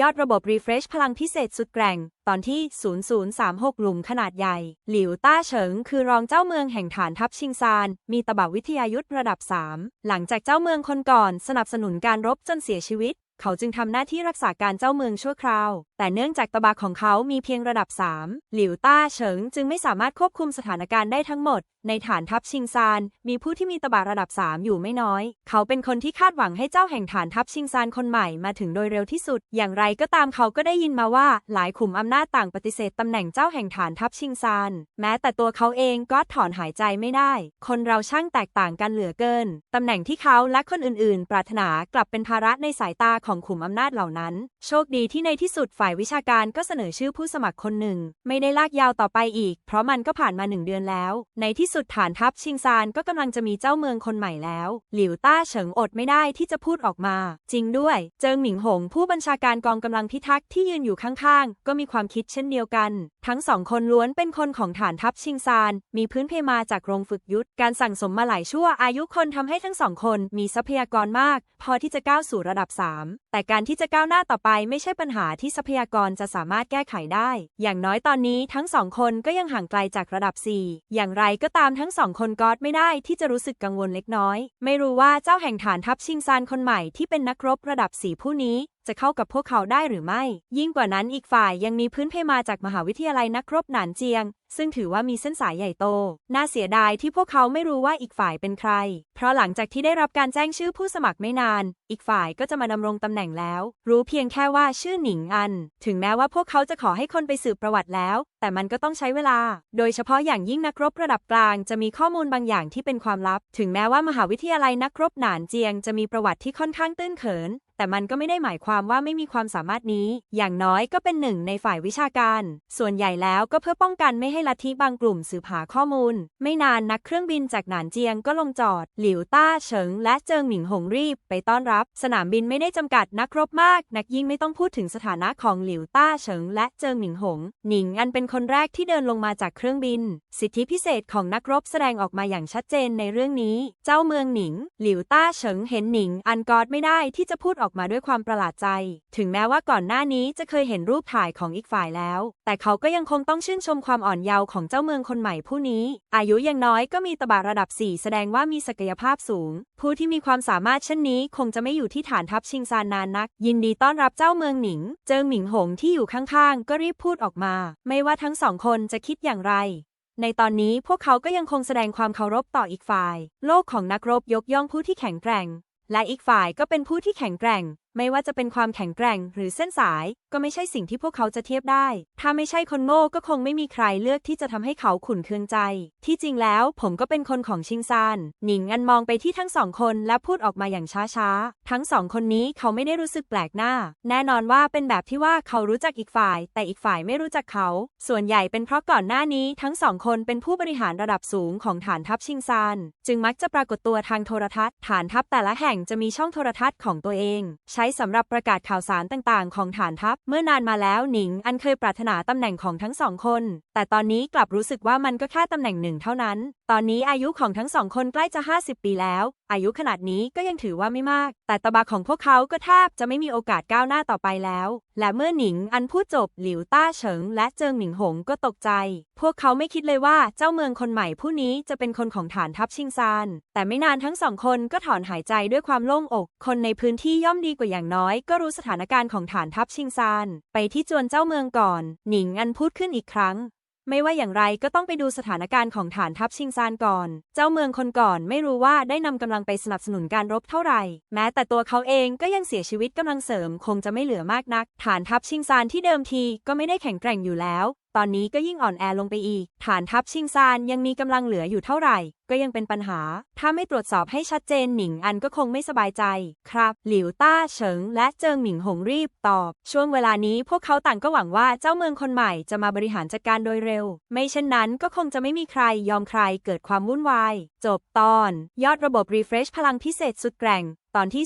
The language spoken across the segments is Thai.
ยอดระบบรีเฟรชพลังพิเศษสุดแกร่ง ตอนที่ 0036 หลุมขนาดใหญ่ หลิวต้าเฉิง คือรองเจ้าเมืองแห่งฐานทัพชิงซาน มีตบะวิทยายุทธระดับ 3 หลังจากเจ้าเมืองคนก่อน สนับสนุนการรบจนเสียชีวิต เขาจึงทำหน้าที่รักษาการเจ้าเมืองชั่วคราวแต่เนื่องจากตบะของเขามีเพียงระดับ 3 หลิวต้าเฉิงจึงไม่สามารถควบคุมสถานการณ์ได้ทั้งหมด ในฐานทัพชิงซาน มีผู้ที่มีตบะระดับ 3 อยู่ไม่น้อย เขาเป็นคนที่คาดหวังให้เจ้าแห่งฐานทัพชิงซานคนใหม่มาถึงโดยเร็วที่สุด อย่างไรก็ตามเขาก็ได้ยินมาว่า หลายขุมอำนาจต่างปฏิเสธตำแหน่งเจ้าแห่งฐานทัพชิงซาน แม้แต่ตัวเขาเองก็ถอนหายใจไม่ได้ คนเราช่างแตกต่างกันเหลือเกินตำแหน่งที่เขาและคนอื่น ๆ ปรารถนากลับเป็นภาระในสายตาของขุมอำนาจเหล่านั้น โชคดีที่ในที่สุดฝ่ายวิชาการก็เสนอชื่อผู้สมัครคนหนึ่ง ไม่ได้ลากยาวต่อไปอีก เพราะมันก็ผ่านมาหนึ่งเดือนแล้ว ในที่สุดฐานทัพชิงซานก็กำลังจะมีเจ้าเมืองคนใหม่แล้ว หลิวต้าเฉิงอดไม่ได้ที่จะพูดออกมา จริงด้วย เจิงหมิงหง ผู้บัญชาการกองกำลังพิทักษ์ที่ยืนอยู่ข้างๆ ก็มีความคิดเช่นเดียวกัน ทั้งสองคนล้วนเป็นคนของฐานทัพชิงซาน มีพื้นเพมาจากโรงฝึกยุทธการสั่งสมมาหลายชั่วอายุคนทำให้ทั้งสองคนมีทรัพยากรมาก พอที่จะก้าวสู่ระดับ 3 แต่การที่จะก้าวหน้าต่อไปไม่ใช่ปัญหาที่ทรัพยากรจะสามารถแก้ไขได้ อย่างน้อยตอนนี้ทั้งสองคนก็ยังห่างไกลจากระดับ 4 อย่างไรก็ตามทั้งสองคนก็ไม่ได้ที่จะรู้สึกกังวลเล็กน้อย ไม่รู้ว่าเจ้าแห่งฐานทัพชิงซานคนใหม่ที่เป็นนักรบระดับสีผู้นี้ จะเข้ากับพวกเขาได้หรือไม่ ยิ่งกว่านั้นอีกฝ่ายยังมีพื้นเพมาจากมหาวิทยาลัยนักรบหนานเจียง ซึ่งถือว่ามีเส้นสายใหญ่โต น่าเสียดายที่พวกเขาไม่รู้ว่าอีกฝ่ายเป็นใคร เพราะหลังจากที่ได้รับการแจ้งชื่อผู้สมัครไม่นาน อีกฝ่ายก็จะมาดำรงตำแหน่งแล้ว รู้เพียงแค่ว่าชื่อหนิงอัน ถึงแม้ว่าพวกเขาจะขอให้คนไปสืบประวัติแล้ว แต่มันก็ต้องใช้เวลา โดยเฉพาะอย่างยิ่งนักรบระดับกลางจะมีข้อมูลบางอย่างที่เป็นความลับ ถึงแม้ว่ามหาวิทยาลัยนักรบหนานเจียงจะมีประวัติที่ค่อนข้างตื้นเขิน แต่มันก็ไม่ได้หมายความว่าไม่มีความสามารถนี้ อย่างน้อยก็เป็นหนึ่งในฝ่ายวิชาการ ส่วนใหญ่แล้วก็เพื่อป้องกันไม่ให้ลัทธิบางกลุ่มสืบหาข้อมูล ไม่นานนักเครื่องบินจากหนานเจียงก็ลงจอด หลิวต้าเฉิง และเจิงหมิงหงรีบ ไปต้อนรับ สนามบินไม่ได้จำกัดนักรบมาก นักยิ่งไม่ต้องพูดถึงสถานะของหลิวต้าเฉิง และเจิงหมิงหง หนิงอันเป็นคนแรกที่เดินลงมาจากเครื่องบิน สิทธิพิเศษของนักรบแสดงออกมาอย่างชัดเจนในเรื่องนี้ เจ้าเมืองหนิง หลิวต้าเฉิงเห็นหนิงอันกอดไม่ได้ที่จะพูดออกอกมาด้วยความประหลาดใจ ถึงแม้ว่าก่อนหน้านี้จะเคยเห็นรูปถ่ายของอีกฝ่ายแล้ว แต่เขาก็ยังคงต้องชื่นชมความอ่อนเยาว์ของเจ้าเมืองคนใหม่ผู้นี้ อายุยังน้อยก็มีตบะระดับ 4 แสดงว่ามีศักยภาพสูง ผู้ที่มีความสามารถเช่นนี้ คงจะไม่อยู่ที่ฐานทัพชิงซานนานนัก ยินดีต้อนรับเจ้าเมืองหนิง เจิงหมิงหงที่อยู่ข้างๆก็รีบพูดออกมา ไม่ว่าทั้งสองคนจะคิดอย่างไรในตอนนี้พวกเขาก็ยังคงแสดงความเคารพต่ออีกฝ่าย โลกของนักรบยกย่องผู้ที่แข็งแกร่ง และอีกฝ่ายก็เป็นผู้ที่แข็งแกร่ง ไม่ว่าจะเป็นความแข็งแกร่งหรือเส้นสายก็ไม่ใช่สิ่งที่พวกเขาจะเทียบได้ ถ้าไม่ใช่คนโง่ก็คงไม่มีใครเลือกที่จะทำให้เขาขุนเคืองใจ ที่จริงแล้วผมก็เป็นคนของชิงซาน หนิงอันมองไปที่ทั้งสองคนและพูดออกมาอย่างช้าๆ ทั้งสองคนนี้เขาไม่ได้รู้สึกแปลกหน้า แน่นอนว่าเป็นแบบที่ว่าเขารู้จักอีกฝ่าย แต่อีกฝ่ายไม่รู้จักเขา ส่วนใหญ่เป็นเพราะก่อนหน้านี้ทั้งสองคนเป็นผู้บริหารระดับสูงของฐานทัพชิงซาน จึงมักจะปรากฏตัวทางโทรทัศน์ ฐานทัพแต่ละแห่งจะมีช่องโทรทัศน์ของตัวเอง ใช้สำหรับประกาศข่าวสารต่างๆ ของฐานทัพเมื่อนานมาแล้วหนิงอันเคยปรารถนาตำแหน่งของทั้งสองคน แต่ตอนนี้กลับรู้สึกว่ามันก็แค่ตำแหน่งหนึ่งเท่านั้น ตอนนี้อายุของทั้งสองคนใกล้จะ 50 ปีแล้วอายุขนาดนี้ก็ยังถือว่าไม่มาก แต่ตบะของพวกเขาก็แทบจะไม่มีโอกาสก้าวหน้าต่อไปแล้ว และเมื่อหนิงอันพูดจบหลิวต้าเฉิง และเจิงหมิงหงก็ตกใจ พวกเขาไม่คิดเลยว่าเจ้าเมืองคนใหม่ผู้นี้จะเป็นคนของฐานทัพชิงซาน แต่ไม่นานทั้งสองคนก็ถอนหายใจด้วยความโล่งอก คนในพื้นที่ย่อมดีกว่าอย่างน้อย ก็รู้สถานการณ์ของฐานทัพชิงซาน ไปที่จวนเจ้าเมืองก่อน หนิงอันพูดขึ้นอีกครั้ง ไม่ว่าอย่างไรก็ต้องไปดูสถานการณ์ของฐานทัพชิงซานก่อน เจ้าเมืองคนก่อนไม่รู้ว่าได้นำกำลังไปสนับสนุนการรบเท่าไหร่ แม้แต่ตัวเขาเองก็ยังเสียชีวิตกำลังเสริมคงจะไม่เหลือมากนัก ฐานทัพชิงซานที่เดิมทีก็ไม่ได้แข็งแกร่งอยู่แล้ว ตอนนี้ก็ยิ่งอ่อนแอลงไปอีก ฐานทัพชิงซานยังมีกำลังเหลืออยู่เท่าไหร่ ก็ยังเป็นปัญหา ถ้าไม่ตรวจสอบให้ชัดเจนหนิงอันก็คงไม่สบายใจ ครับ หลิวต้าเฉิง และเจิงหมิงหงรีบตอบ ช่วงเวลานี้พวกเขาต่างก็หวังว่าเจ้าเมืองคนใหม่จะมาบริหารจัดการโดยเร็ว ไม่เช่นนั้นก็คงจะไม่มีใครยอมใครเกิดความวุ่นวาย จบตอน ยอดระบบ Refresh พลังพิเศษสุดแกร่งตอนที่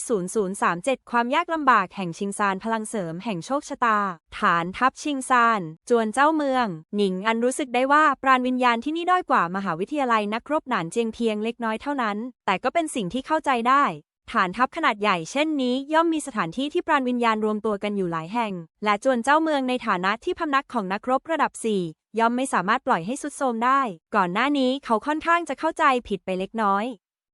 0037 ความยากลำบากแห่งชิงซานพลังเสริมแห่งโชคชะตา ฐานทัพชิงซาน จวนเจ้าเมือง หนิงอันรู้สึกได้ว่าปราณวิญญาณที่นี่ด้อยกว่ามหาวิทยาลัยนักรบหนานเจียงเพียงเล็กน้อยเท่านั้น แต่ก็เป็นสิ่งที่เข้าใจได้ ฐานทัพขนาดใหญ่เช่นนี้ ย่อมมีสถานที่ที่ปราณวิญญาณรวมตัวกันอยู่หลายแห่ง และจวนเจ้าเมืองในฐานะที่พำนักของนักรบระดับ 4 ย่อมไม่สามารถปล่อยให้สุดโทมได้ ก่อนหน้านี้เขาค่อนข้างจะเข้าใจผิดไปเล็กน้อย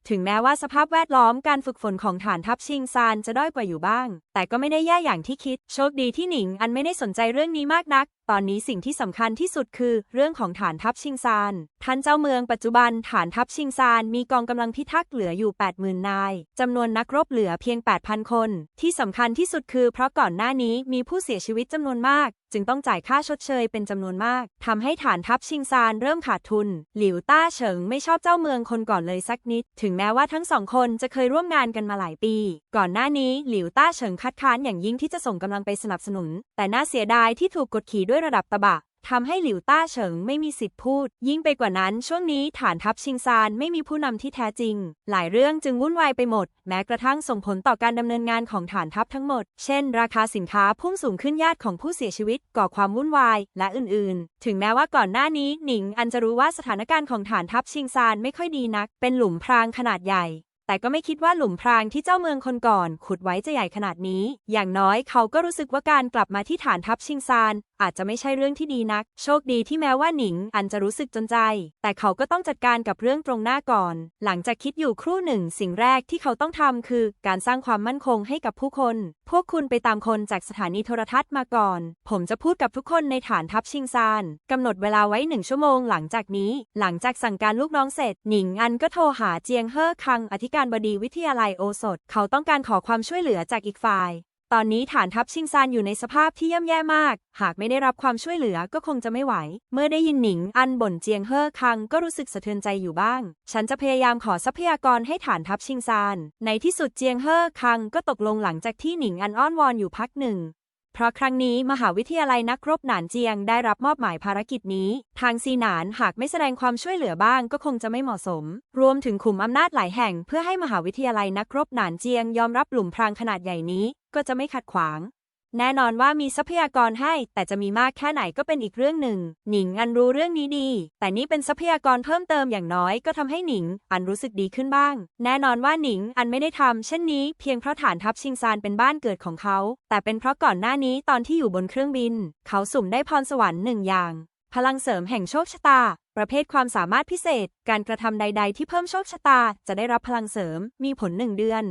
ถึงแม้ว่าสภาพแวดล้อมการฝึกฝนของฐานทัพชิงซานจะด้อยกว่าอยู่บ้าง แต่ก็ไม่ได้แย่อย่างที่คิด โชคดีที่หนิงอันไม่ได้สนใจเรื่องนี้มากนัก ตอนนี้สิ่งที่สำคัญที่สุดคือ เรื่องของฐานทัพชิงซาน ท่านเจ้าเมืองปัจจุบันฐานทัพชิงซานมีกองกำลังพิทักษ์เหลืออยู่ 80,000 นายจำนวนนักรบเหลือเพียง 8,000 คน ที่สำคัญที่สุดคือ เพราะก่อนหน้านี้มีผู้เสียชีวิตจำนวนมากจึงต้องจ่ายค่าชดเชยเป็นจำนวนมาก ทำให้ฐานทัพชิงซานเริ่มขาดทุน หลิวต้าเฉิงไม่ชอบเจ้าเมืองคนก่อนเลยสักนิด ถึงแม้ว่าทั้งสองคนจะเคยร่วมงานกันมาหลายปี ก่อนหน้านี้หลิวต้าเฉิงคัดค้านอย่างยิ่งที่จะส่งกำลังไปสนับสนุน แต่น่าเสียดายที่ถูกกดขี่ด้วยระดับตะบะทำให้หลิวต้าเฉิงไม่มีสิทธิ์พูด ยิ่งไปกว่านั้นช่วงนี้ฐานทัพชิงซานไม่มีผู้นำที่แท้จริง หลายเรื่องจึงวุ่นวายไปหมด แม้กระทั่งส่งผลต่อการดำเนินงานของฐานทัพทั้งหมด เช่น ราคาสินค้าพุ่งสูงขึ้นญาติของผู้เสียชีวิตก่อความวุ่นวาย และอื่นๆ ถึงแม้ว่าก่อนหน้านี้หนิงอันจะรู้ว่าสถานการณ์ของฐานทัพชิงซานไม่ค่อยดีนัก เป็นหลุมพรางขนาดใหญ่ แต่ก็ไม่คิดว่าหลุมพรางที่เจ้าเมืองคนก่อน ขุดไว้จะใหญ่ขนาดนี้ อย่างน้อยเขาก็รู้สึกว่าการกลับมาที่ฐานทัพชิงซาน อาจจะไม่ใช่เรื่องที่ดีนัก โชคดีที่แม้ว่าหนิง อันจะรู้สึกจนใจ แต่เขาก็ต้องจัดการกับเรื่องตรงหน้าก่อน หลังจากคิดอยู่ครู่หนึ่ง สิ่งแรกที่เขาต้องทำคือ การสร้างความมั่นคงให้กับผู้คน พวกคุณไปตามคนจากสถานีโทรทัศน์มาก่อน ผมจะพูดกับทุกคนในฐานทัพชิงซานกำหนดเวลาไว้หนึ่งชั่วโมงหลังจากนี้ หลังจากสั่งการลูกน้องเสร็จ หนิงอันก็โทรหาเจียงเฮ่อคัง อธิการบดีวิทยาลัยโอสถ เขาต้องการขอความช่วยเหลือจากอีกฝ่าย ตอนนี้ฐานทัพชิงซานอยู่ในสภาพที่ย่ำแย่มาก หากไม่ได้รับความช่วยเหลือก็คงจะไม่ไหว เมื่อได้ยินหนิงอันบ่นเจียงเฮ่อคังก็รู้สึกสะเทือนใจอยู่บ้าง ฉันจะพยายามขอทรัพยากรให้ฐานทัพชิงซาน ในที่สุดเจียงเฮ่อคังก็ตกลงหลังจากที่หนิงอันอ้อนวอนอยู่พักหนึ่งเพราะครั้งนี้มหาวิทยาลัยนักรบหนานเจียงได้รับมอบหมายภารกิจนี้ ทางซีหนานหากไม่แสดงความช่วยเหลือบ้างก็คงจะไม่เหมาะสม รวมถึงขุมอำนาจหลายแห่งเพื่อให้มหาวิทยาลัยนักรบหนานเจียงยอมรับหลุมพรางขนาดใหญ่นี้ ก็จะไม่ขัดขวาง แน่นอนว่ามีทรัพยากรให้ แต่จะมีมากแค่ไหนก็เป็นอีกเรื่องหนึ่ง หนิงอันรู้เรื่องนี้ดี แต่นี่เป็นทรัพยากรเพิ่มเติมอย่างน้อยก็ทำให้หนิง อันรู้สึกดีขึ้นบ้าง แน่นอนว่าหนิงอันไม่ได้ทำเช่นนี้ เพียงเพราะฐานทัพชิงซานเป็นบ้านเกิดของเขา แต่เป็นเพราะก่อนหน้านี้ตอนที่อยู่บนเครื่องบิน เขาสุ่มได้พรสวรรค์หนึ่งอย่างพลังเสริมแห่งโชคชะตา ประเภทความสามารถพิเศษ การกระทำใด ๆ ที่เพิ่มโชคชะตา จะได้รับพลังเสริม มีผลหนึ่งเดือน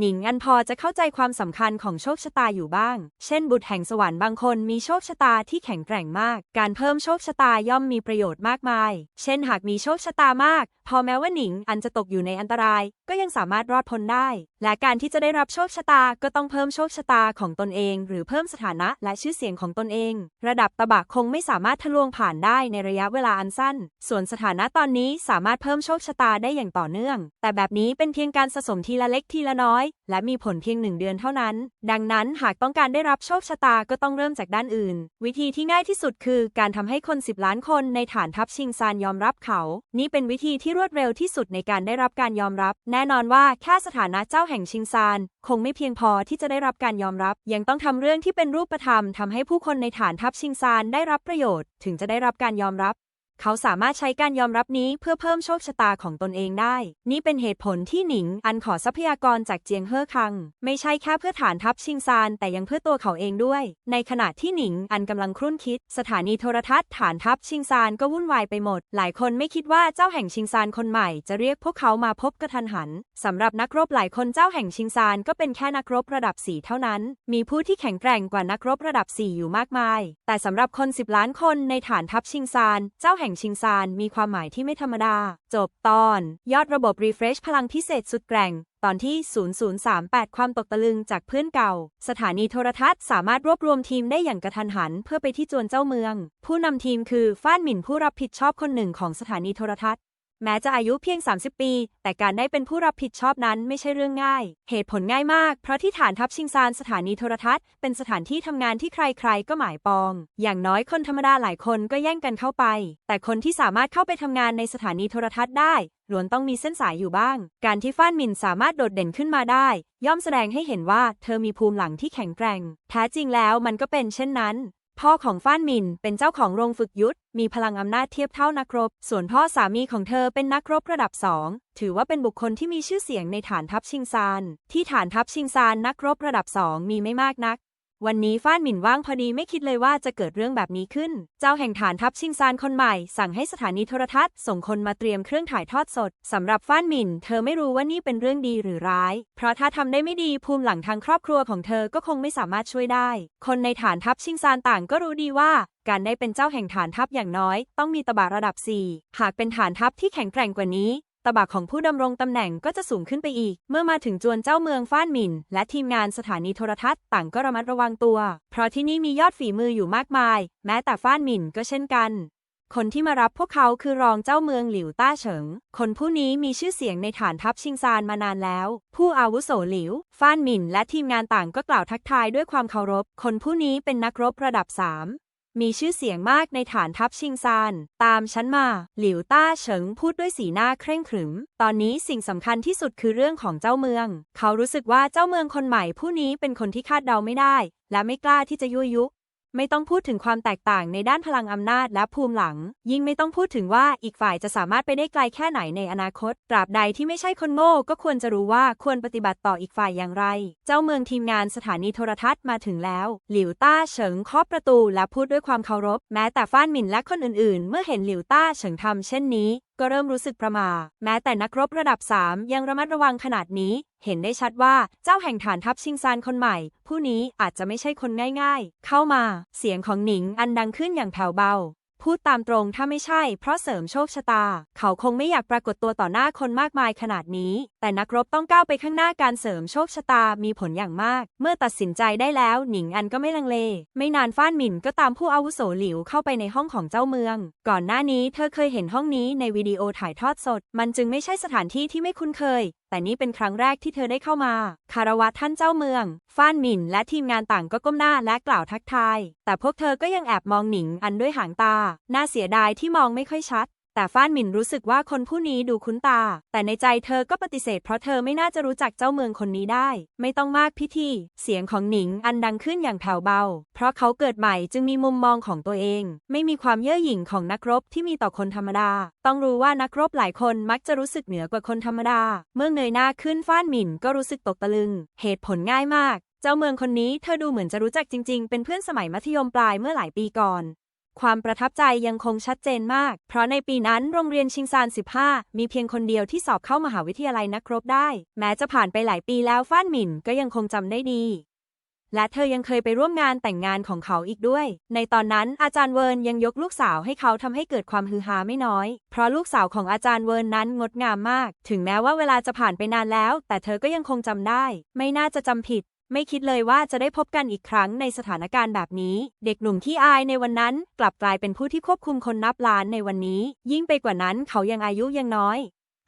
หนิงอันพอจะเข้าใจความสำคัญของโชคชะตาอยู่บ้าง เช่น บุตรแห่งสวรรค์บางคนมีโชคชะตาที่แข็งแกร่งมาก การเพิ่มโชคชะตาย่อมมีประโยชน์มากมาย เช่น หากมีโชคชะตามาก พอแม้ว่าหนิงอันจะตกอยู่ในอันตราย ก็ยังสามารถรอดพ้นได้ และการที่จะได้รับโชคชะตาก็ต้องเพิ่มโชคชะตาของตนเอง หรือเพิ่มสถานะและชื่อเสียงของตนเอง ระดับตบะคงไม่สามารถทะลวงผ่านได้ในระยะเวลาอันสั้น ส่วนสถานะตอนนี้สามารถเพิ่มโชคชะตาได้อย่างต่อเนื่อง แต่แบบนี้เป็นเพียงการสะสมทีละเล็กทีละน้อยและมีผลเพียงหนึ่งเดือนเท่านั้น ดังนั้นหากต้องการได้รับโชคชะตาก็ต้องเริ่มจากด้านอื่น วิธีที่ง่ายที่สุดคือการทำให้คน 10 ล้านคนในฐานทัพชิงซานยอมรับเขา นี่เป็นวิธีที่รวดเร็วที่สุดในการได้รับการยอมรับ แน่นอนว่าแค่สถานะเจ้าแห่งชิงซานคงไม่เพียงพอที่จะได้รับการยอมรับ ยังต้องทำเรื่องที่เป็นรูปธรรมทำให้ผู้คนในฐานทัพชิงซานได้รับประโยชน์ ถึงจะได้รับการยอมรับ เขาสามารถใช้การยอมรับนี้เพื่อเพิ่มโชคชะตาของตนเองได้ นี่เป็นเหตุผลที่หนิงอันขอทรัพยากรจากเจียงเฮ่อคัง ไม่ใช่แค่เพื่อฐานทัพชิงซาน แต่ยังเพื่อตัวเขาเองด้วย ในขณะที่หนิงอันกำลังครุ่นคิด สถานีโทรทัศน์ฐานทัพชิงซานก็วุ่นวายไปหมด หลายคนไม่คิดว่าเจ้าแห่งชิงซานคนใหม่ จะเรียกพวกเขามาพบกระทันหันสำหรับนักรบหลายคนเจ้าแห่งชิงซานก็เป็นแค่นักรบระดับสี่เท่านั้น มีผู้ที่แข็งแกร่งกว่านักรบระดับสี่อยู่มากมาย แต่สำหรับคน10ล้านคนในฐานทัพชิงซานเจ้าแห่งห่งชิงซานมีความหมายที่ไม่ธรรมดา จบตอน ยอดระบบรีเฟรชพลังพิเศษสุดแกร่ง ตอนที่ 0038 ความตกตะลึงจากเพื่อนเก่า สถานีโทรทัศน์สามารถรวบรวมทีมได้อย่างกระทันหัน เพื่อไปที่จวนเจ้าเมือง ผู้นำทีมคือฟ้านหมิ่นผู้รับผิดชอบคนหนึ่งของสถานีโทรทัศน์ แม้จะอายุเพียง 30 ปี แต่การได้เป็นผู้รับผิดชอบนั้นไม่ใช่เรื่องง่าย เหตุผลง่ายมาก เพราะที่ฐานทัพชิงซานสถานีโทรทัศน์ เป็นสถานที่ทำงานที่ใครๆ ก็หมายปอง อย่างน้อยคนธรรมดาหลายคนก็แย่งกันเข้าไป แต่คนที่สามารถเข้าไปทำงานในสถานีโทรทัศน์ได้ล้วนต้องมีเส้นสายอยู่บ้าง การที่ฟ้านหมินสามารถโดดเด่นขึ้นมาได้ ย่อมแสดงให้เห็นว่าเธอมีภูมิหลังที่แข็งแกร่ง แท้จริงแล้วมันก็เป็นเช่นนั้น พ่อของฟ้านหมินเป็นเจ้าของโรงฝึกยุทธมีพลังอำนาจเทียบเท่านักรบ ส่วนพ่อสามีของเธอเป็นนักรบระดับสองถือว่าเป็นบุคคลที่มีชื่อเสียงในฐานทัพชิงซาน ที่ฐานทัพชิงซานนักรบระดับสองมีไม่มากนัก วันนี้ฟ้านหมินว่างพอดีไม่คิดเลยว่าจะเกิดเรื่องแบบนี้ขึ้น เจ้าแห่งฐานทัพชิงซานคนใหม่ สั่งให้สถานีโทรทัศน์ส่งคนมาเตรียมเครื่องถ่ายทอดสดสำหรับฟ้านหมินเธอไม่รู้ว่านี่เป็นเรื่องดีหรือร้าย เพราะถ้าทำได้ไม่ดีภูมิหลังทางครอบครัวของเธอก็คงไม่สามารถช่วยได้ คนในฐานทัพชิงซานต่างก็รู้ดีว่าการได้เป็นเจ้าแห่งฐานทัพอย่างน้อย ต้องมีตบะระดับ 4 หากเป็นฐานทัพที่แข็งแกร่งกว่านี้ ตบะของผู้ดำรงตำแหน่งก็จะสูงขึ้นไปอีก เมื่อมาถึงจวนเจ้าเมืองฟ้านหมิน และทีมงานสถานีโทรทัศน์ต่างก็ระมัดระวังตัว เพราะที่นี่มียอดฝีมืออยู่มากมาย แม้แต่ฟ้านหมินก็เช่นกัน คนที่มารับพวกเขาคือรองเจ้าเมืองหลิวต้าเฉิง คนผู้นี้มีชื่อเสียงในฐานทัพชิงซานมานานแล้ว ผู้อาวุโสหลิว ฟ้านหมิน และทีมงานต่างก็กล่าวทักทายด้วยความเคารพ คนผู้นี้เป็นนักรบระดับ3มี มีชื่อเสียงมากในฐานทัพชิงซาน ตามฉันมา หลิวต้าเฉิงพูดด้วยสีหน้าเคร่งขรึม ตอนนี้สิ่งสำคัญที่สุดคือเรื่องของเจ้าเมือง เขารู้สึกว่าเจ้าเมืองคนใหม่ผู้นี้เป็นคนที่คาดเดาไม่ได้ และไม่กล้าที่จะยั่วยุ ไม่ต้องพูดถึงความแตกต่างในด้านพลังอำนาจและภูมิหลัง ยิ่งไม่ต้องพูดถึงว่าอีกฝ่ายจะสามารถไปได้ไกลแค่ไหนในอนาคต ตราบใดที่ไม่ใช่คนโง่ก็ควรจะรู้ว่าควรปฏิบัติต่ออีกฝ่ายอย่างไร เจ้าเมืองทีมงานสถานีโทรทัศน์มาถึงแล้ว หลิวต้าเฉิงเคาะประตูและพูดด้วยความเคารพ แม้แต่ฟ้านหมินและคนอื่นๆ เมื่อเห็นหลิวต้าเฉิงทำเช่นนี้ก็เริ่มรู้สึกประหมาแม้แต่นักรบระดับ 3 ยังระมัดระวังขนาดนี้ เห็นได้ชัดว่าเจ้าแห่งฐานทัพชิงซานคนใหม่ ผู้นี้อาจจะไม่ใช่คนง่ายๆ เข้ามา เสียงของหนิงอันดังขึ้นอย่างแผ่วเบา พูดตามตรงถ้าไม่ใช่ เพราะเสริมโชคชะตา เขาคงไม่อยากปรากฏตัวต่อหน้าคนมากมายขนาดนี้ แต่นักรบต้องก้าวไปข้างหน้าการเสริมโชคชะตามีผลอย่างมาก เมื่อตัดสินใจได้แล้วหนิงอันก็ไม่ลังเล ไม่นานฟ้านหมินก็ตามผู้อาวุโสหลิวเข้าไปในห้องของเจ้าเมือง ก่อนหน้านี้เธอเคยเห็นห้องนี้ในวิดีโอถ่ายทอดสด มันจึงไม่ใช่สถานที่ที่ไม่คุ้นเคย แต่นี่เป็นครั้งแรกที่เธอได้เข้ามา คารวะท่านเจ้าเมือง ฟ้านหมินและทีมงานต่างก็ก้มหน้าและกล่าวทักทาย แต่พวกเธอก็ยังแอบมองหนิงอันด้วยหางตา น่าเสียดายที่มองไม่ค่อยชัด แต่ฟ้านหมินรู้สึกว่าคนผู้นี้ดูคุ้นตา แต่ในใจเธอก็ปฏิเสธเพราะเธอไม่น่าจะรู้จักเจ้าเมืองคนนี้ได้ ไม่ต้องมากพิธี เสียงของหนิงอันดังขึ้นอย่างแผ่วเบา เพราะเขาเกิดใหม่จึงมีมุมมองของตัวเอง ไม่มีความเย่อหยิ่งของนักรบที่มีต่อคนธรรมดา ต้องรู้ว่านักรบหลายคนมักจะรู้สึกเหนือกว่าคนธรรมดา เมื่อเงยหน้าขึ้นฟ้านหมินก็รู้สึกตกตะลึง เหตุผลง่ายมากเจ้าเมืองคนนี้เธอดูเหมือนจะรู้จักจริงๆ เป็นเพื่อนสมัยมัธยมปลายเมื่อหลายปีก่อน ความประทับใจยังคงชัดเจนมาก เพราะในปีนั้นโรงเรียนชิงซาน 15 มีเพียงคนเดียวที่สอบเข้ามหาวิทยาลัยนักรบได้ แม้จะผ่านไปหลายปีแล้วฟ้านหมินก็ยังคงจำได้ดี และเธอยังเคยไปร่วมงานแต่งงานของเขาอีกด้วย ในตอนนั้นอาจารย์เวิร์นยังยกลูกสาวให้เขาทำให้เกิดความฮือฮาไม่น้อย เพราะลูกสาวของอาจารย์เวิร์นนั้นงดงามมาก ถึงแม้ว่าเวลาจะผ่านไปนานแล้ว แต่เธอก็ยังคงจำได้ ไม่น่าจะจำผิด ไม่คิดเลยว่าจะได้พบกันอีกครั้งในสถานการณ์แบบนี้ เด็กหนุ่มที่อายในวันนั้นกลับกลายเป็นผู้ที่ควบคุมคนนับล้านในวันนี้ ยิ่งไปกว่านั้นเขายังอายุยังน้อย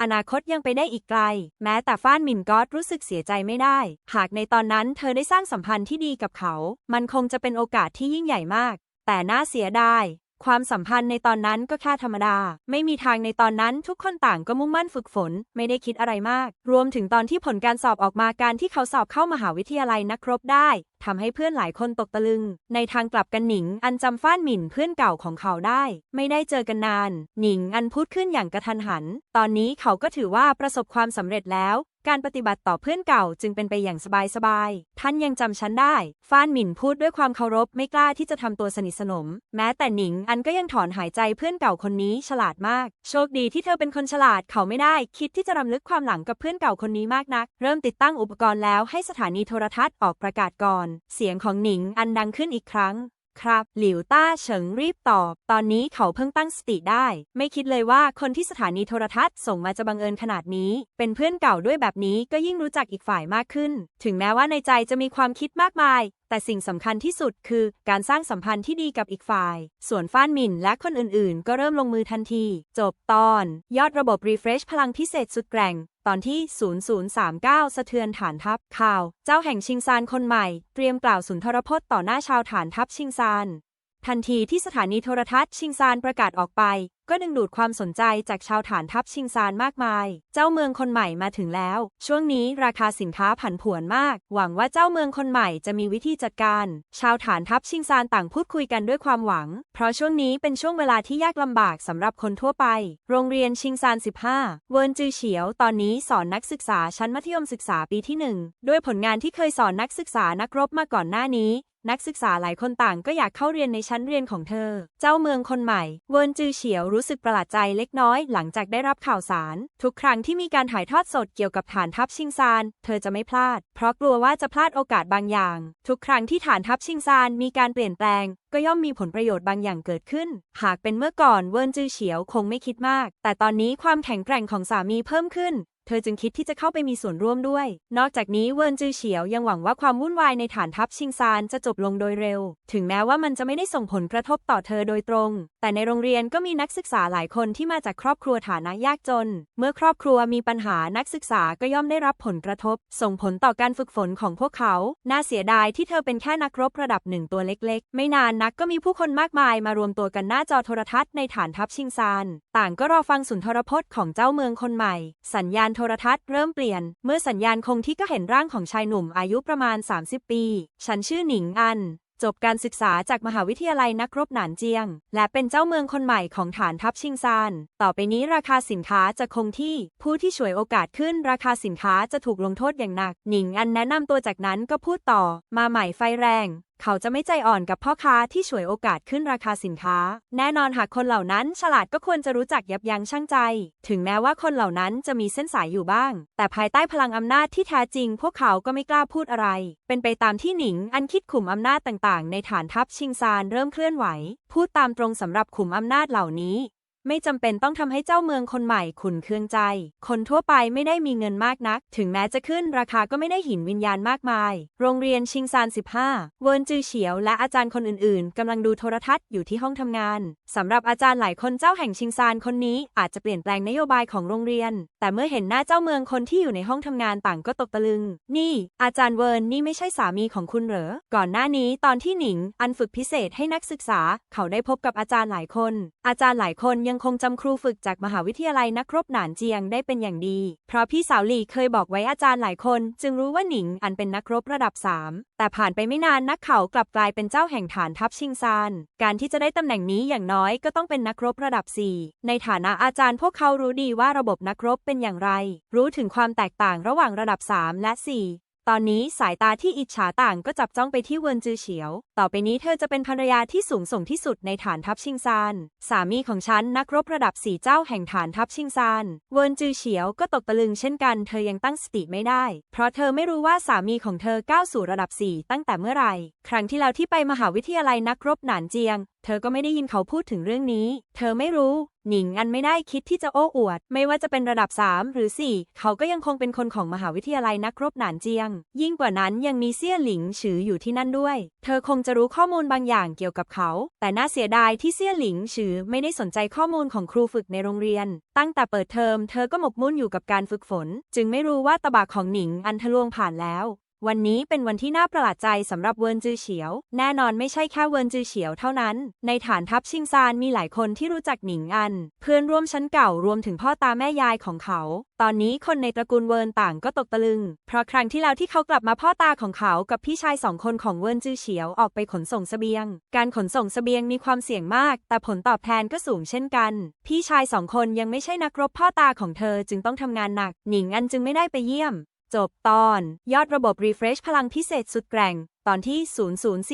อนาคตยังไปได้อีกไกล แม้แต่ฟ้านหมินก็รู้สึกเสียใจไม่ได้ หากในตอนนั้นเธอได้สร้างสัมพันธ์ที่ดีกับเขา มันคงจะเป็นโอกาสที่ยิ่งใหญ่มาก แต่น่าเสียดาย ความสัมพันธ์ในตอนนั้นก็แค่ธรรมดา ไม่มีทางในตอนนั้นทุกคนต่างก็มุ่งมั่นฝึกฝน ไม่ได้คิดอะไรมาก รวมถึงตอนที่ผลการสอบออกมาการที่เขาสอบเข้ามหาวิทยาลัยนักรบได้ทำให้เพื่อนหลายคนตกตะลึง ในทางกลับกันหนิง อันจำฟ้านหมิ่นเพื่อนเก่าของเขาได้ ไม่ได้เจอกันนาน หนิงอันพูดขึ้นอย่างกระทันหัน ตอนนี้เขาก็ถือว่าประสบความสำเร็จแล้ว การปฏิบัติต่อเพื่อนเก่าจึงเป็นไปอย่างสบายๆ ท่านยังจำฉันได้ฟ้านหมิ่นพูดด้วยความเคารพไม่กล้าที่จะทำตัวสนิทสนม แม้แต่หนิงอันก็ยังถอนหายใจเพื่อนเก่าคนนี้ฉลาดมาก โชคดีที่เธอเป็นคนฉลาดเขาไม่ได้ คิดที่จะรำลึกความหลังกับเพื่อนเก่าคนนี้มากนัก เริ่มติดตั้งอุปกรณ์แล้วให้สถานีโทรทัศน์ออกประกาศก่อน เสียงของหนิงอันดังขึ้นอีกครั้ง ครับ หลิวต้าเฉิงรีบตอบ ตอนนี้เขาเพิ่งตั้งสติได้ ไม่คิดเลยว่าคนที่สถานีโทรทัศน์ส่งมาจะบังเอิญขนาดนี้ เป็นเพื่อนเก่าด้วยแบบนี้ก็ยิ่งรู้จักอีกฝ่ายมากขึ้น ถึงแม้ว่าในใจจะมีความคิดมากมาย แต่สิ่งสำคัญที่สุดคือการสร้างสัมพันธ์ที่ดีกับอีกฝ่าย ส่วนฟ้านมินและคนอื่นๆ ก็เริ่มลงมือทันที จบตอน ยอดระบบ Refresh พลังพิเศษสุดแกร่ง ตอนที่ 0039 สะเทือนฐานทัพข่าว เจ้าแห่งชิงซานคนใหม่ เตรียมกล่าวสุนทรพจน์ต่อหน้าชาวฐานทัพชิงซานทันทีที่สถานีโทรทัศน์ชิงซานประกาศออกไป ก็ดึงดูดความสนใจจากชาวฐานทัพชิงซานมากมาย เจ้าเมืองคนใหม่มาถึงแล้ว ช่วงนี้ราคาสินค้าผันผวนมาก หวังว่าเจ้าเมืองคนใหม่จะมีวิธีจัดการ ชาวฐานทัพชิงซานต่างพูดคุยกันด้วยความหวัง เพราะช่วงนี้เป็นช่วงเวลาที่ยากลำบากสำหรับคนทั่วไป โรงเรียนชิงซาน15 เวิร์นจือเฉียว ตอนนี้สอนนักศึกษาชั้นมัธยมศึกษาปีที่ 1 ด้วยผลงานที่เคยสอนนักศึกษานักรบมาก่อนหน้านี้ นักศึกษาหลายคนต่างก็อยากเข้าเรียนในชั้นเรียนของเธอ เจ้าเมืองคนใหม่ เวิร์นจือเฉียวรู้สึกประหลาดใจเล็กน้อยหลังจากได้รับข่าวสาร ทุกครั้งที่มีการถ่ายทอดสดเกี่ยวกับฐานทัพชิงซาน เธอจะไม่พลาด เพราะกลัวว่าจะพลาดโอกาสบางอย่าง ทุกครั้งที่ฐานทัพชิงซานมีการเปลี่ยนแปลง ก็ย่อมมีผลประโยชน์บางอย่างเกิดขึ้น หากเป็นเมื่อก่อนเวิร์นจือเฉียวคงไม่คิดมาก แต่ตอนนี้ความแข็งแกร่งของสามีเพิ่มขึ้น เธอจึงคิดที่จะเข้าไปมีส่วนร่วมด้วย นอกจากนี้เวิร์นจือเฉียวยังหวังว่าความวุ่นวายในฐานทัพชิงซานจะจบลงโดยเร็ว ถึงแม้ว่ามันจะไม่ได้ส่งผลกระทบต่อเธอโดยตรง แต่ในโรงเรียนก็มีนักศึกษาหลายคนที่มาจากครอบครัวฐานะยากจน เมื่อครอบครัวมีปัญหานักศึกษาก็ย่อมได้รับผลกระทบ ส่งผลต่อการฝึกฝนของพวกเขา น่าเสียดายที่เธอเป็นแค่นักรบระดับหนึ่งตัวเล็ก ๆ ไม่นานนักก็มีผู้คนมากมายมารวมตัวกันหน้าจอโทรทัศน์ในฐานทัพชิงซานต่างก็รอฟังสุนทรพจน์ของเจ้าเมืองคนใหม่ สัญญาณโทรทัศน์เริ่มเปลี่ยน เมื่อสัญญาณคงที่ก็เห็นร่างของชายหนุ่มอายุประมาณ 30 ปี ฉันชื่อหนิงอันจบการศึกษาจากมหาวิทยาลัยนักรบหนานเจียง และเป็นเจ้าเมืองคนใหม่ของฐานทัพชิงซาน ต่อไปนี้ราคาสินค้าจะคงที่ ผู้ที่ฉวยโอกาสขึ้นราคาสินค้าจะถูกลงโทษอย่างหนัก หนิงอันแนะนำตัวจากนั้นก็พูดต่อ มาใหม่ไฟแรง เขาจะไม่ใจอ่อนกับพ่อค้าที่ฉวยโอกาสขึ้นราคาสินค้า แน่นอนหากคนเหล่านั้นฉลาดก็ควรจะรู้จักยับยั้งชั่งใจ ถึงแม้ว่าคนเหล่านั้นจะมีเส้นสายอยู่บ้าง แต่ภายใต้พลังอำนาจที่แท้จริง พวกเขาก็ไม่กล้าพูดอะไร เป็นไปตามที่หนิง อันคิดขุมอำนาจต่างๆ ในฐานทัพชิงซานเริ่มเคลื่อนไหว พูดตามตรงสำหรับขุมอำนาจเหล่านี้ ไม่จำเป็นต้องทำให้เจ้าเมืองคนใหม่ขุนเคืองใจ คนทั่วไปไม่ได้มีเงินมากนัก ถึงแม้จะขึ้นราคาก็ไม่ได้หินวิญญาณมากมาย โรงเรียนชิงซาน15 เวิร์นจือเฉียว และอาจารย์คนอื่นๆกำลังดูโทรทัศน์อยู่ที่ห้องทำงานสำหรับอาจารย์หลายคนเจ้าแห่งชิงซานคนนี้อาจจะเปลี่ยนแปลงนโยบายของโรงเรียน แต่เมื่อเห็นหน้าเจ้าเมืองคนที่อยู่ในห้องทำงานต่างก็ตกตะลึง นี่ อาจารย์เวิร์นนี่ไม่ใช่สามีของคุณเหรอ ก่อนหน้านี้ตอนที่หนิง อันฝึกพิเศษให้นักศึกษา เขาได้พบกับอาจารย์หลายคน อาจารย์หลายคนยังคงจำครูฝึกจากมหาวิทยาลัยนักรบหนานเจียงได้เป็นอย่างดี เพราะพี่สาวหลี่เคยบอกไว้อาจารย์หลายคน จึงรู้ว่าหนิงอันเป็นนักรบระดับ 3 แต่ผ่านไปไม่นานนักเขากลับกลายเป็นเจ้าแห่งฐานทัพชิงซาน การที่จะได้ตำแหน่งนี้อย่างน้อยก็ต้องเป็นนักรบระดับ 4 ในฐานะอาจารย์พวกเขารู้ดีว่าระบบนักรบเป็นอย่างไร รู้ถึงความแตกต่างระหว่างระดับ 3 และ 4 ตอนนี้สายตาที่อิจฉาต่างก็จับจ้องไปที่เวินจือเฉียว ต่อไปนี้เธอจะเป็นภรรยาที่สูงส่งที่สุดในฐานทัพชิงซาน สามีของฉันนักรบระดับสี่เจ้าแห่งฐานทัพชิงซาน เวินจือเฉียวก็ตกตะลึงเช่นกัน เธอยังตั้งสติไม่ได้ เพราะเธอไม่รู้ว่าสามีของเธอก้าวสู่ระดับสี่ตั้งแต่เมื่อไหร่ ครั้งที่แล้วที่ไปมหาวิทยาลัยนักรบหนานเจียง เธอก็ไม่ได้ยินเขาพูดถึงเรื่องนี้ เธอไม่รู้ หนิงอันไม่ได้คิดที่จะโอ้อวด ไม่ว่าจะเป็นระดับ 3 หรือ 4 เขาก็ยังคงเป็นคนของมหาวิทยาลัยนักรบหนานเจียง ยิ่งกว่านั้นยังมีเซี่ยหลิงฉืออยู่ที่นั่นด้วย เธอคงจะรู้ข้อมูลบางอย่างเกี่ยวกับเขา แต่น่าเสียดายที่เซี่ยหลิงฉือไม่ได้สนใจข้อมูลของครูฝึกในโรงเรียน ตั้งแต่เปิดเทอมเธอก็หมกมุ่นอยู่กับการฝึกฝน จึงไม่รู้ว่าตบากของหนิงอันทะลวงผ่านแล้ว วันนี้เป็นวันที่น่าประหลาดใจสำหรับเวินจือเฉียว แน่นอนไม่ใช่แค่เวินจือเฉียวเท่านั้น ในฐานทัพชิงซานมีหลายคนที่รู้จักหนิงอัน เพื่อนร่วมชั้นเก่ารวมถึงพ่อตาแม่ยายของเขา ตอนนี้คนในตระกูลเวินต่างก็ตกตะลึง เพราะครั้งที่แล้วที่เขากลับมาพ่อตาของเขากับพี่ชายสองคนของเวินจือเฉียวออกไปขนส่งเสบียง การขนส่งเสบียงมีความเสี่ยงมาก แต่ผลตอบแทนก็สูงเช่นกัน พี่ชายสองคนยังไม่ใช่นักรบพ่อตาของเธอจึงต้องทำงานหนัก หนิงอันจึงไม่ได้ไปเยี่ยม จบตอน ยอดระบบ Refresh พลังพิเศษสุดแกร่ง ตอนที่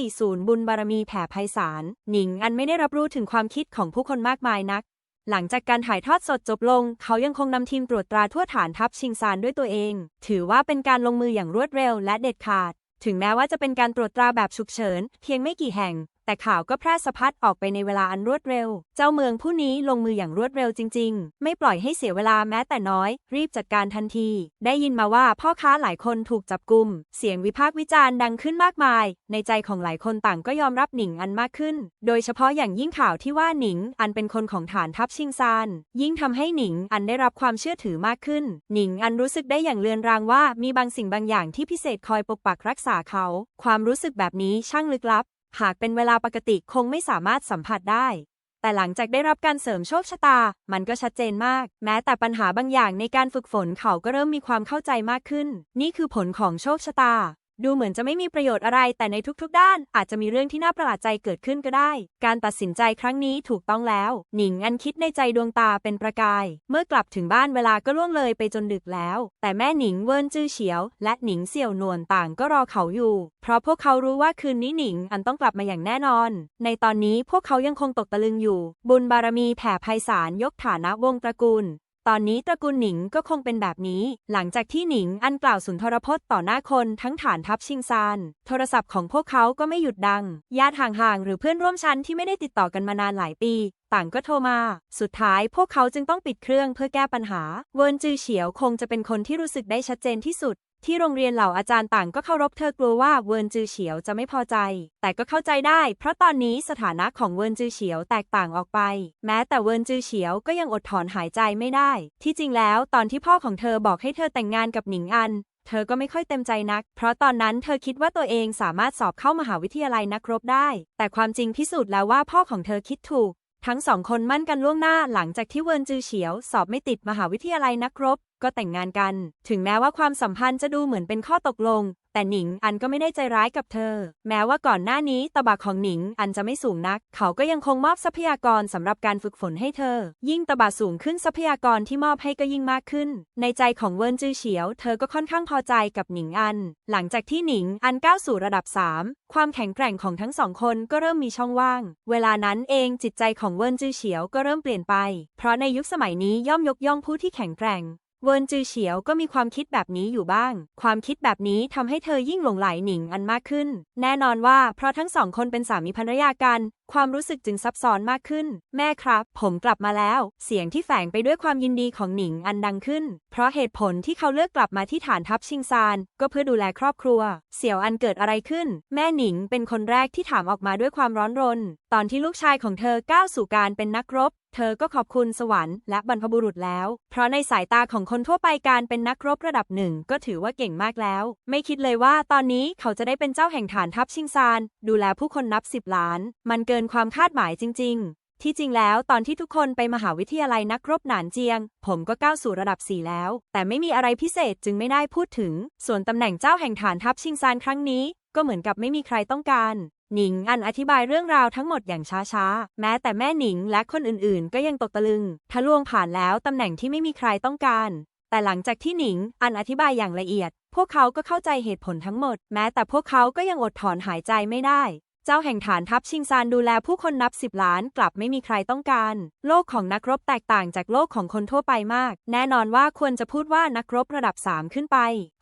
0040 บุญบารมีแผ่ไพศาล หนิงอันไม่ได้รับรู้ถึงความคิดของผู้คนมากมายนัก หลังจากการถ่ายทอดสดจบลง เขายังคงนำทีมตรวจตราทั่วฐานทัพชิงซานด้วยตัวเอง ถือว่าเป็นการลงมืออย่างรวดเร็วและเด็ดขาด ถึงแม้ว่าจะเป็นการตรวจตราแบบฉุกเฉิน เพียงไม่กี่แห่ง แต่ข่าวก็แพร่สะพัดออกไปในเวลาอันรวดเร็ว เจ้าเมืองผู้นี้ลงมืออย่างรวดเร็วจริง ๆ ไม่ปล่อยให้เสียเวลาแม้แต่น้อย รีบจัดการทันที ได้ยินมาว่าพ่อค้าหลายคนถูกจับกุมเสียงวิพากษ์วิจารณ์ดังขึ้นมากมาย ในใจของหลายคนต่างก็ยอมรับหนิงอันมากขึ้น โดยเฉพาะอย่างยิ่งข่าวที่ว่าหนิงอันเป็นคนของฐานทัพชิงซาน ยิ่งทำให้หนิงอันได้รับความเชื่อถือมากขึ้น หนิงอันรู้สึกได้อย่างเลือนรางว่ามีบางสิ่งบางอย่างที่พิเศษคอยปกปักรักษาเขา ความรู้สึกแบบนี้ช่างลึกลับ หากเป็นเวลาปกติคงไม่สามารถสัมผัสได้ แต่หลังจากได้รับการเสริมโชคชะตา มันก็ชัดเจนมาก แม้แต่ปัญหาบางอย่างในการฝึกฝนเขาก็เริ่มมีความเข้าใจมากขึ้น นี่คือผลของโชคชะตา ดูเหมือนจะไม่มีประโยชน์อะไร แต่ในทุกๆ ด้านอาจจะมีเรื่องที่น่าประหลาดใจเกิดขึ้นก็ได้ การตัดสินใจครั้งนี้ถูกต้องแล้ว หนิงอันคิดในใจดวงตาเป็นประกาย เมื่อกลับถึงบ้านเวลาก็ล่วงเลยไปจนดึกแล้ว แต่แม่หนิงเวินจื้อเฉียว และหนิงเสี่ยวนวนต่างก็รอเขาอยู่ เพราะพวกเขารู้ว่าคืนนี้หนิงอันต้องกลับมาอย่างแน่นอน ในตอนนี้พวกเขายังคงตกตะลึงอยู่ บุญบารมีแผ่ไพศาลยกฐานะวงตระกูล ตอนนี้ตระกูลหนิงก็คงเป็นแบบนี้ หลังจากที่หนิงอันกล่าวสุนทรพจน์ต่อหน้าคนทั้งฐานทัพชิงซาน โทรศัพท์ของพวกเขาก็ไม่หยุดดัง ญาติห่างๆ หรือเพื่อนร่วมชั้นที่ไม่ได้ติดต่อกันมานานหลายปี ต่างก็โทรมา สุดท้ายพวกเขาจึงต้องปิดเครื่องเพื่อแก้ปัญหา เวินจือเฉียวคงจะเป็นคนที่รู้สึกได้ชัดเจนที่สุด ที่โรงเรียนเหล่าอาจารย์ต่างก็เคารพเธอกลัวว่าเวินจือเฉียวจะไม่พอใจ แต่ก็เข้าใจได้ เพราะตอนนี้สถานะของเวินจือเฉียวแตกต่างออกไป แม้แต่เวินจือเฉียวก็ยังอดถอนหายใจไม่ได้ ที่จริงแล้วตอนที่พ่อของเธอบอกให้เธอแต่งงานกับหนิงอัน เธอก็ไม่ค่อยเต็มใจนัก เพราะตอนนั้นเธอคิดว่าตัวเองสามารถสอบเข้ามหาวิทยาลัยนักรบได้ แต่ความจริงพิสูจน์แล้วว่าพ่อของเธอคิดถูกทั้งสองคนมั่นกันล่วงหน้าหลังจากที่เวินจือเฉียว สอบไม่ติดมหาวิทยาลัยนักรบ ก็แต่งงานกัน ถึงแม้ว่าความสัมพันธ์จะดูเหมือนเป็นข้อตกลง แต่หนิงอันก็ไม่ได้ใจร้ายกับเธอ แม้ว่าก่อนหน้านี้ตบะของหนิงอันจะไม่สูงนัก เขาก็ยังคงมอบทรัพยากรสำหรับการฝึกฝนให้เธอ ยิ่งตบะสูงขึ้นทรัพยากรที่มอบให้ก็ยิ่งมากขึ้น ในใจของเวินจือเฉียว เธอก็ค่อนข้างพอใจกับหนิงอัน หลังจากที่หนิงอันก้าวสู่ระดับ 3 ความแข็งแกร่งของทั้งสองคนก็เริ่มมีช่องว่าง เวลานั้นเองจิตใจของเวินจือเฉียวก็เริ่มเปลี่ยนไป เพราะในยุคสมัยนี้ย่อมยกย่องผู้ที่แข็งแกร่ง เวินจือเฉียวก็มีความคิดแบบนี้อยู่บ้าง ความคิดแบบนี้ทำให้เธอยิ่งหลงไหลหนิงอันมากขึ้น แน่นอนว่าเพราะทั้งสองคนเป็นสามีภรรยากัน ความรู้สึกจึงซับซ้อนมากขึ้น แม่ครับ ผมกลับมาแล้ว เสียงที่แฝงไปด้วยความยินดีของหนิงอันดังขึ้น เพราะเหตุผลที่เขาเลือกกลับมาที่ฐานทัพชิงซาน ก็เพื่อดูแลครอบครัว เสี่ยวอันเกิดอะไรขึ้น แม่หนิงเป็นคนแรกที่ถามออกมาด้วยความร้อนรน ตอนที่ลูกชายของเธอก้าวสู่การเป็นนักรบเธอก็ขอบคุณสวรรค์และบรรพบุรุษแล้ว เพราะในสายตาของคนทั่วไปการเป็นนักรบระดับหนึ่งก็ถือว่าเก่งมากแล้ว ไม่คิดเลยว่าตอนนี้เขาจะได้เป็นเจ้าแห่งฐานทัพชิงซาน ดูแลผู้คนนับสิบล้าน มันเกินความคาดหมายจริง ๆ ที่จริงแล้วตอนที่ทุกคนไปมหาวิทยาลัยนักรบหนานเจียง ผมก็ก้าวสู่ระดับ 4 แล้ว แต่ไม่มีอะไรพิเศษจึงไม่ได้พูดถึง ส่วนตำแหน่งเจ้าแห่งฐานทัพชิงซานครั้งนี้ ก็เหมือนกับไม่มีใครต้องการหนิงอันอธิบายเรื่องราวทั้งหมดอย่างช้าๆ แม้แต่แม่หนิงและคนอื่นๆ ก็ยังตกตะลึง ทะลวงผ่านแล้วตำแหน่งที่ไม่มีใครต้องการ แต่หลังจากที่หนิงอันอธิบายอย่างละเอียด พวกเขาก็เข้าใจเหตุผลทั้งหมด แม้แต่พวกเขาก็ยังอดถอนหายใจไม่ได้ จ้าแห่งฐานทัพชิงซานดูแลผู้คนนับสิบล้านกลับไม่มีใครต้องการ โลกของนักรบแตกต่างจากโลกของคนทั่วไปมาก แน่นอนว่าควรจะพูดว่านักรบระดับ 3 ขึ้นไป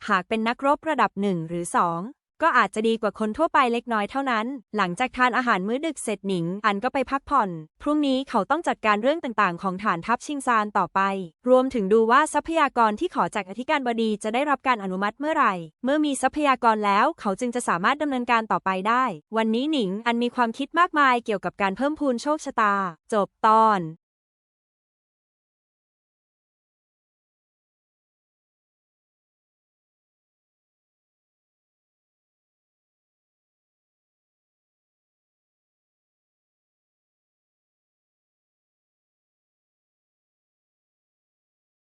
หากเป็นนักรบระดับ 1 หรือ 2 ก็อาจจะดีกว่าคนทั่วไปเล็กน้อยเท่านั้น หลังจากทานอาหารมื้อดึกเสร็จหนิง อันก็ไปพักผ่อน พรุ่งนี้เขาต้องจัดการเรื่องต่างๆ ของฐานทัพชิงซานต่อไป รวมถึงดูว่าทรัพยากรที่ขอจากอธิการบดีจะได้รับการอนุมัติเมื่อไหร่ เมื่อมีทรัพยากรแล้ว เขาจึงจะสามารถดำเนินการต่อไปได้ วันนี้หนิงอันมีความคิดมากมายเกี่ยวกับการเพิ่มพูนโชคชะตา จบตอน